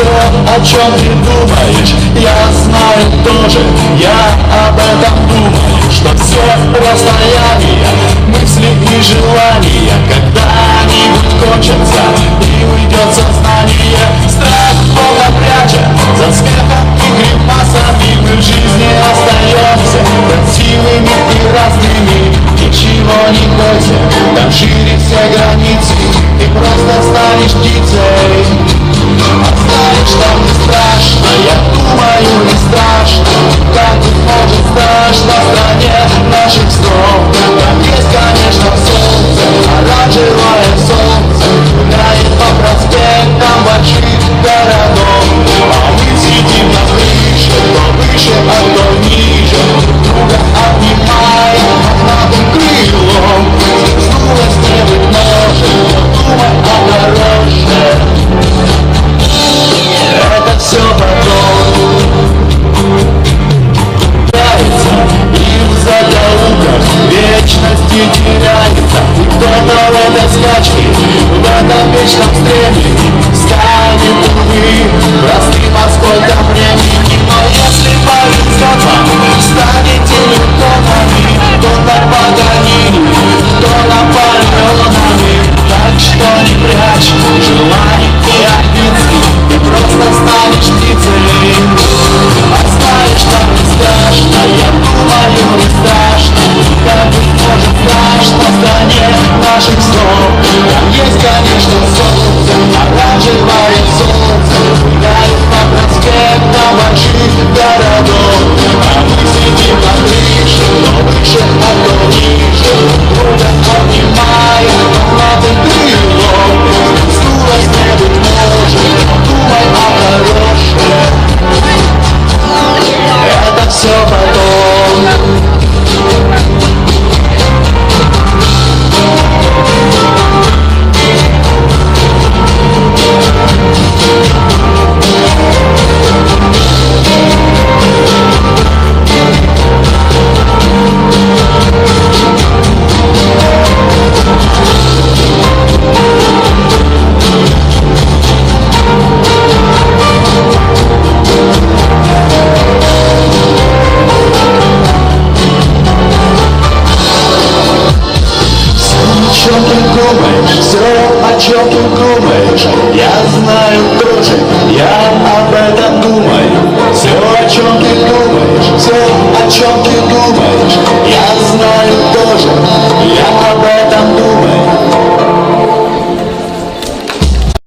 все, о чем ты думаешь? Я знаю тоже, я об этом думаю Что все расстояние, мысли и желания. Когда-нибудь кончатся и уйдет сознание. Страх Бога пряча за смехом и гримасами Мы в жизни остаемся красивыми и разными Ничего не бойся, там шире все границы Ты просто станешь птицей. Stop. не теряется Никто новой доскачки в этом вечном стремлении Станет, увы, простым Angel о чем ты думаешь Я знаю тоже, я об этом думаю Все, о чем ты думаешь, все, о чем ты думаешь Я знаю тоже, я об этом думаю.